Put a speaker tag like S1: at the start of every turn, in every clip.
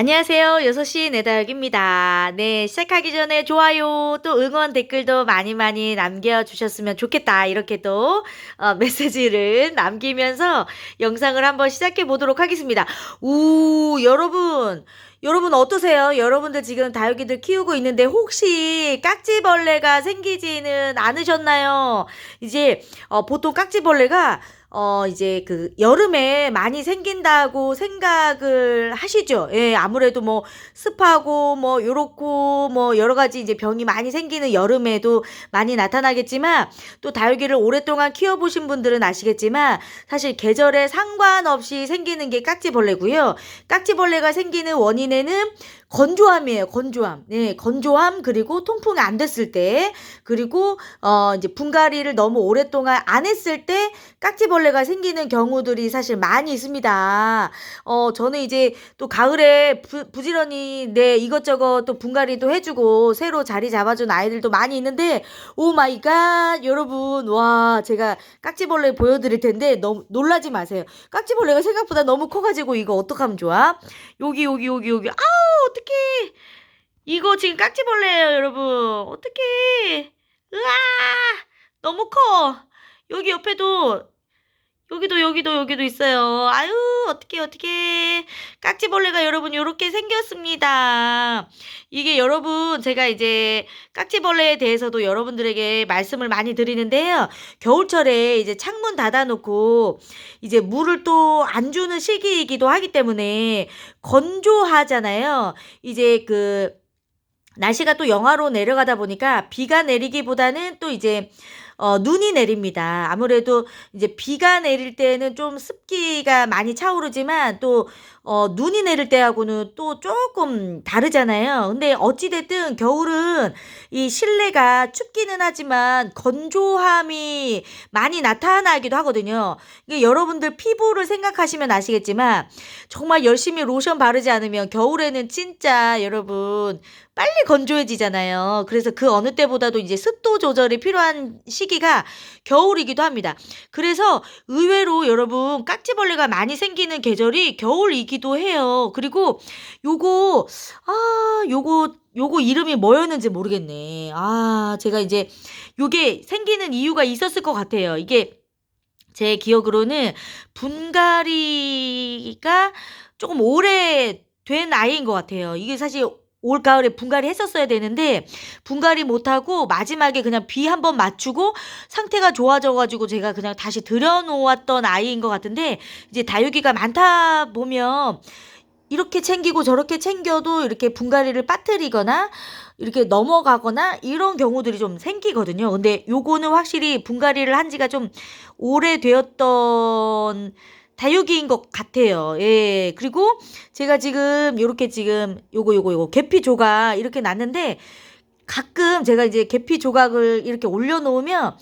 S1: 안녕하세요. 6시 내다역입니다. 네, 시작하기 전에 좋아요, 또 응원 댓글도 많이 많이 남겨주셨으면 좋겠다. 이렇게 또, 어, 메시지를 남기면서 영상을 한번 시작해 보도록 하겠습니다. 우, 여러분. 여러분 어떠세요? 여러분들 지금 다육이들 키우고 있는데 혹시 깍지벌레가 생기지는 않으셨나요? 이제, 어, 보통 깍지벌레가 어, 이제 그 여름에 많이 생긴다고 생각을 하시죠. 예, 아무래도 뭐 습하고 뭐 요렇고 뭐 여러 가지 이제 병이 많이 생기는 여름에도 많이 나타나겠지만 또 다육이를 오랫동안 키워보신 분들은 아시겠지만 사실 계절에 상관없이 생기는 게 깍지벌레고요. 깍지벌레가 생기는 원인에는 건조함이에요. 건조함. 네, 건조함 그리고 통풍이 안 됐을 때 그리고 어 이제 분갈이를 너무 오랫동안 안 했을 때 깍지벌레가 생기는 경우들이 사실 많이 있습니다. 어 저는 이제 또 가을에 부, 부지런히 네 이것저것 또 분갈이도 해주고 새로 자리 잡아준 아이들도 많이 있는데 오 마이 갓 여러분 와 제가 깍지벌레 보여드릴 텐데 너무 놀라지 마세요. 깍지벌레가 생각보다 너무 커가지고 이거 어떡하면 좋아? 여기 여기 여기 여기 아우 어떡해. 이거 지금 깍지벌레예요 여러분. 어떡해. 으아! 너무 커. 여기 옆에도 여기도 여기도 여기도 있어요. 아유 어떡해 어떡해. 깍지벌레가 여러분 요렇게 생겼습니다. 이게 여러분 제가 이제 깍지벌레에 대해서도 여러분들에게 말씀을 많이 드리는데요. 겨울철에 이제 창문 닫아놓고 이제 물을 또 안 주는 시기이기도 하기 때문에 건조하잖아요. 이제 그 날씨가 또 영하로 내려가다 보니까 비가 내리기보다는 또 이제 어, 눈이 내립니다. 아무래도 이제 비가 내릴 때는 좀 습기가 많이 차오르지만 또 어, 눈이 내릴 때하고는 또 조금 다르잖아요. 근데 어찌됐든 겨울은 이 실내가 춥기는 하지만 건조함이 많이 나타나기도 하거든요. 이게 여러분들 피부를 생각하시면 아시겠지만 정말 열심히 로션 바르지 않으면 겨울에는 진짜 여러분 빨리 건조해지잖아요. 그래서 그 어느 때보다도 이제 습도 조절이 필요한 시기가 겨울이기도 합니다. 그래서 의외로 여러분 깍지벌레가 많이 생기는 계절이 겨울이기 도 해요. 그리고 요거 아 요거 요거 이름이 뭐였는지 모르겠네. 아 제가 이제 요게 생기는 이유가 있었을 것 같아요. 이게 제 기억으로는 분갈이가 조금 오래 된 아이인 것 같아요. 이게 사실 올 가을에 분갈이 했었어야 되는데 분갈이 못하고 마지막에 그냥 비 한 번 맞추고 상태가 좋아져가지고 제가 그냥 다시 들여놓았던 아이인 것 같은데 이제 다육이가 많다 보면 이렇게 챙기고 저렇게 챙겨도 이렇게 분갈이를 빠뜨리거나 이렇게 넘어가거나 이런 경우들이 좀 생기거든요. 근데 요거는 확실히 분갈이를 한 지가 좀 오래되었던 다육이인 것 같아요. 예. 그리고 제가 지금 요렇게 지금 요거 요거 요거 계피 조각 이렇게 놨는데 가끔 제가 이제 계피 조각을 이렇게 올려놓으면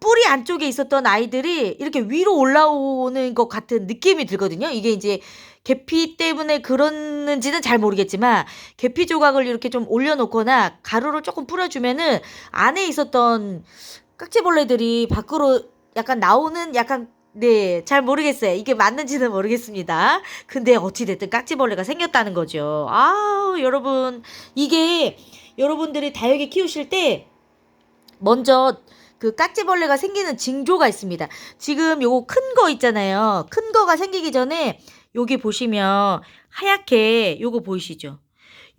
S1: 뿌리 안쪽에 있었던 아이들이 이렇게 위로 올라오는 것 같은 느낌이 들거든요. 이게 이제 계피 때문에 그렇는지는 잘 모르겠지만 계피 조각을 이렇게 좀 올려놓거나 가루를 조금 뿌려주면은 안에 있었던 깍지벌레들이 밖으로 약간 나오는 약간 네, 잘 모르겠어요. 이게 맞는지는 모르겠습니다. 근데 어찌됐든 깍지벌레가 생겼다는 거죠. 아우, 여러분. 이게 여러분들이 다육이 키우실 때 먼저 그 깍지벌레가 생기는 징조가 있습니다. 지금 요거 큰 거 있잖아요. 큰 거가 생기기 전에 여기 보시면 하얗게 요거 보이시죠?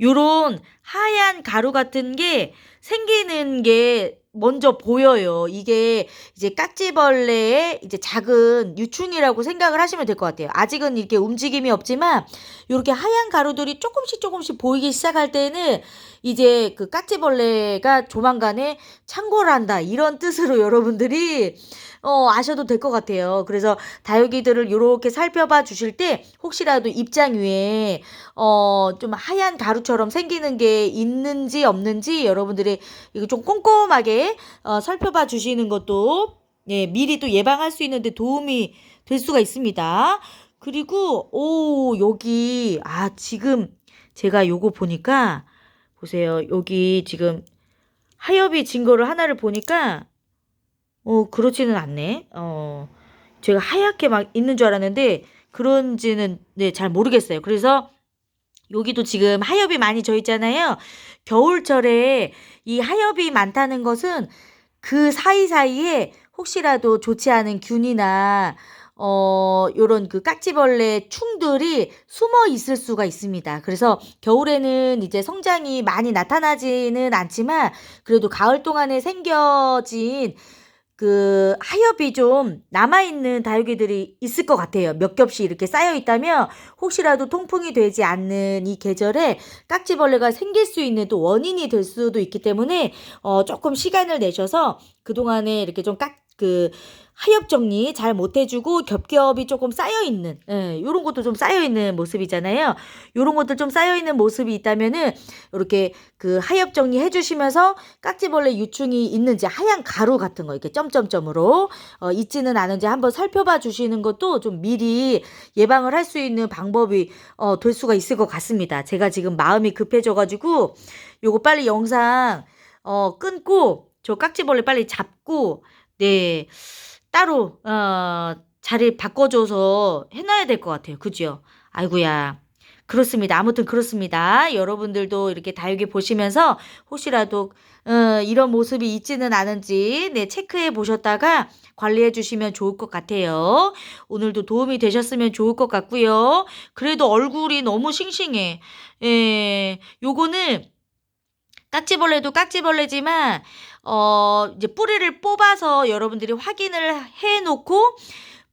S1: 요런 하얀 가루 같은 게 생기는 게 먼저 보여요. 이게 이제 깍지벌레의 이제 작은 유충이라고 생각을 하시면 될 것 같아요. 아직은 이렇게 움직임이 없지만 이렇게 하얀 가루들이 조금씩 조금씩 보이기 시작할 때는 이제 그 깍지벌레가 조만간에 창궐을 한다. 이런 뜻으로 여러분들이 어, 아셔도 될 것 같아요. 그래서 다육이들을 이렇게 살펴봐 주실 때 혹시라도 입장 위에 어, 좀 하얀 가루처럼 생기는 게 있는지 없는지 여러분들이 이거 좀 꼼꼼하게 어, 살펴봐 주시는 것도 예, 미리 또 예방할 수 있는데 도움이 될 수가 있습니다. 그리고 오, 여기 아, 지금 제가 요거 보니까 보세요. 여기 지금 하엽이 진 거를 하나를 보니까 어, 그렇지는 않네. 어, 제가 하얗게 막 있는 줄 알았는데, 그런지는, 네, 잘 모르겠어요. 그래서, 여기도 지금 하엽이 많이 져 있잖아요. 겨울철에 이 하엽이 많다는 것은 그 사이사이에 혹시라도 좋지 않은 균이나 어, 요런 그 깍지벌레 충들이 숨어 있을 수가 있습니다. 그래서 겨울에는 이제 성장이 많이 나타나지는 않지만 그래도 가을 동안에 생겨진 그 하엽이 좀 남아있는 다육이들이 있을 것 같아요. 몇 겹씩 이렇게 쌓여 있다면 혹시라도 통풍이 되지 않는 이 계절에 깍지벌레가 생길 수 있는 또 원인이 될 수도 있기 때문에 어, 조금 시간을 내셔서 그동안에 이렇게 좀 깍, 그, 하엽 정리 잘 못해주고 겹겹이 조금 쌓여있는, 예, 요런 것도 좀 쌓여있는 모습이잖아요. 요런 것들 좀 쌓여있는 모습이 있다면은, 이렇게 그 하엽 정리 해주시면서 깍지벌레 유충이 있는지 하얀 가루 같은 거 이렇게 점점점으로, 어, 있지는 않은지 한번 살펴봐 주시는 것도 좀 미리 예방을 할 수 있는 방법이, 어, 될 수가 있을 것 같습니다. 제가 지금 마음이 급해져가지고, 요거 빨리 영상, 어, 끊고, 저 깍지벌레 빨리 잡고, 네. 따로 어 자리 바꿔줘서 해놔야 될 것 같아요. 그죠? 아이고야. 그렇습니다. 아무튼 그렇습니다. 여러분들도 이렇게 다육이 보시면서 혹시라도 어, 이런 모습이 있지는 않은지 네, 체크해 보셨다가 관리해 주시면 좋을 것 같아요. 오늘도 도움이 되셨으면 좋을 것 같고요. 그래도 얼굴이 너무 싱싱해. 예, 요거는 깍지벌레도 깍지벌레지만 어 이제 뿌리를 뽑아서 여러분들이 확인을 해 놓고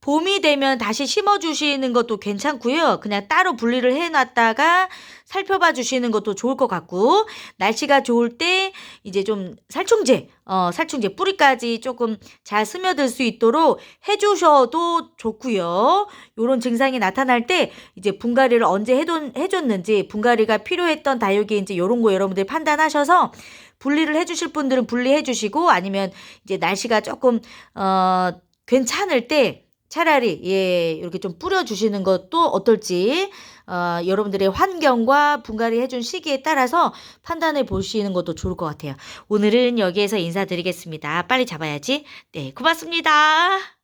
S1: 봄이 되면 다시 심어 주시는 것도 괜찮고요. 그냥 따로 분리를 해 놨다가 살펴봐 주시는 것도 좋을 것 같고 날씨가 좋을 때 이제 좀 살충제 어 살충제 뿌리까지 조금 잘 스며들 수 있도록 해 주셔도 좋고요. 요런 증상이 나타날 때 이제 분갈이를 언제 해돈 해 줬는지 분갈이가 필요했던 다육이인지 요런 거 여러분들 판단하셔서 분리를 해 주실 분들은 분리해 주시고 아니면 이제 날씨가 조금 어 괜찮을 때 차라리 예 이렇게 좀 뿌려 주시는 것도 어떨지 어 여러분들의 환경과 분갈이 해준 시기에 따라서 판단해 보시는 것도 좋을 것 같아요. 오늘은 여기에서 인사드리겠습니다. 빨리 잡아야지. 네, 고맙습니다.